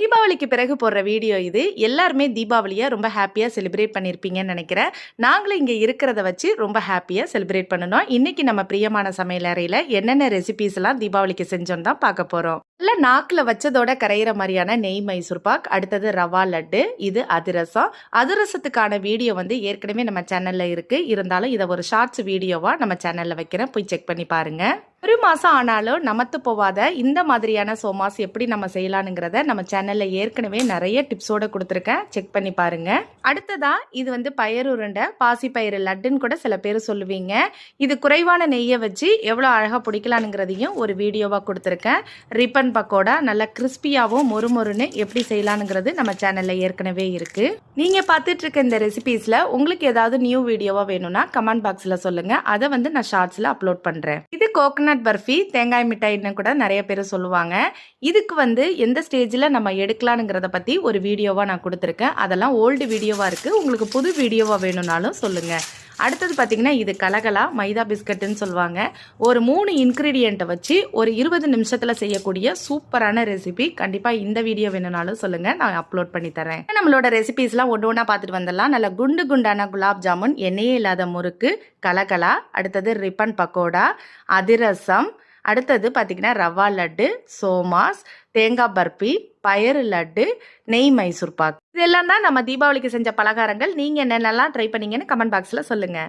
தீபாவளிக்கு பிறகு போடுற வீடியோ இது. எல்லாருமே தீபாவளியை ரொம்ப ஹாப்பியாக செலிப்ரேட் பண்ணியிருப்பீங்கன்னு நினைக்கிறேன். நாங்களும் இங்கே இருக்கிறத வச்சு ரொம்ப ஹாப்பியாக செலிப்ரேட் பண்ணணும். இன்றைக்கி நம்ம பிரியமான சமையல் அறையில் என்னென்ன ரெசிபீஸ் எல்லாம் தீபாவளிக்கு செஞ்சோம் தான் பார்க்க போகிறோம் இல்லை நாக்கில் வச்சதோட கரையிற மாதிரியான நெய் மைசூர் பாக் அடுத்தது ரவா லட்டு இது அதிரசம். அதிரசத்துக்கான வீடியோ வந்து ஏற்கனவே நம்ம சேனலில் இருக்குது இருந்தாலும் இதை ஒரு ஷார்ட்ஸ் வீடியோவாக நம்ம சேனலில் வைக்கிறேன். போய் செக் பண்ணி பாருங்கள் ஒரு மாதம் ஆனாலும் நமத்து போவாத இந்த மாதிரியான சோமாஸ் எப்படி நம்ம செய்யலானுங்கிறத நம்ம சேனலில் ஏற்கனவே நிறைய டிப்ஸோட கொடுத்துருக்கேன். செக் பண்ணி பாருங்க. அடுத்ததா இது வந்து பயறு உருண்டை பாசி பயிறு லட்டுன்னு கூட சில பேர் சொல்லுவீங்க. இது குறைவான நெய்யை வச்சு எவ்வளோ அழகாக பிடிக்கலானுங்கிறதையும் ஒரு வீடியோவாக கொடுத்துருக்கேன். ரிப்பன் பக்கோடா நல்லா கிறிஸ்பியாகவும் மொறுமொறுன்னு எப்படி செய்யலானுங்கிறது நம்ம சேனலில் ஏற்கனவே இருக்குது நீங்கள் பார்த்துட்டு இருக்க இந்த ரெசிபீஸில் உங்களுக்கு ஏதாவது நியூ வீடியோவாக வேணும்னா கமெண்ட் பாக்ஸில் சொல்லுங்கள் அதை வந்து நான் ஷார்ட்ஸில் அப்லோட் பண்ணுறேன் இது கோகனட் பர்ஃபி தேங்காய் மிட்டாய்னு கூட நிறைய பேர் சொல்லுவாங்க. இதுக்கு வந்து எந்த ஸ்டேஜில் நம்ம எடுக்கலானுங்கிறத பற்றி ஒரு வீடியோவாக நான் கொடுத்துருக்கேன். அதெல்லாம் ஓல்டு வீடியோவாக இருக்குது உங்களுக்கு புது வீடியோவாக வேணும்னாலும் சொல்லுங்கள் அடுத்தது பார்த்தீங்கன்னா இது கலகலா மைதா பிஸ்கட்டுன்னு சொல்லுவாங்க. ஒரு மூணு இன்க்ரீடியண்ட்டை வச்சு ஒரு இருபது நிமிஷத்தில் செய்யக்கூடிய சூப்பரான ரெசிபி கண்டிப்பாக இந்த வீடியோ வேணும்னாலும் சொல்லுங்கள் நான் அப்லோட் பண்ணி தரேன். நம்மளோட ரெசிபிஸ்லாம் ஒன்று ஒன்றா பார்த்துட்டு வந்துடலாம். நல்ல குண்டு குண்டான குலாப் ஜாமுன் எண்ணெயே இல்லாத முறுக்கு கலகலா அடுத்தது ரிப்பன் பக்கோடா அதிரசம் அடுத்தது பார்த்திங்கன்னா ரவா லட்டு சோமாஸ் தேங்காய் பர்பி பயறு லட்டு நெய் மைசூர் பாக். இதெல்லாம் தான் நம்ம தீபாவளிக்கு செஞ்ச பலகாரங்கள். நீங்கள் என்னென்னலாம் ட்ரை பண்ணீங்கன்னு கமெண்ட் பாக்ஸில் சொல்லுங்கள்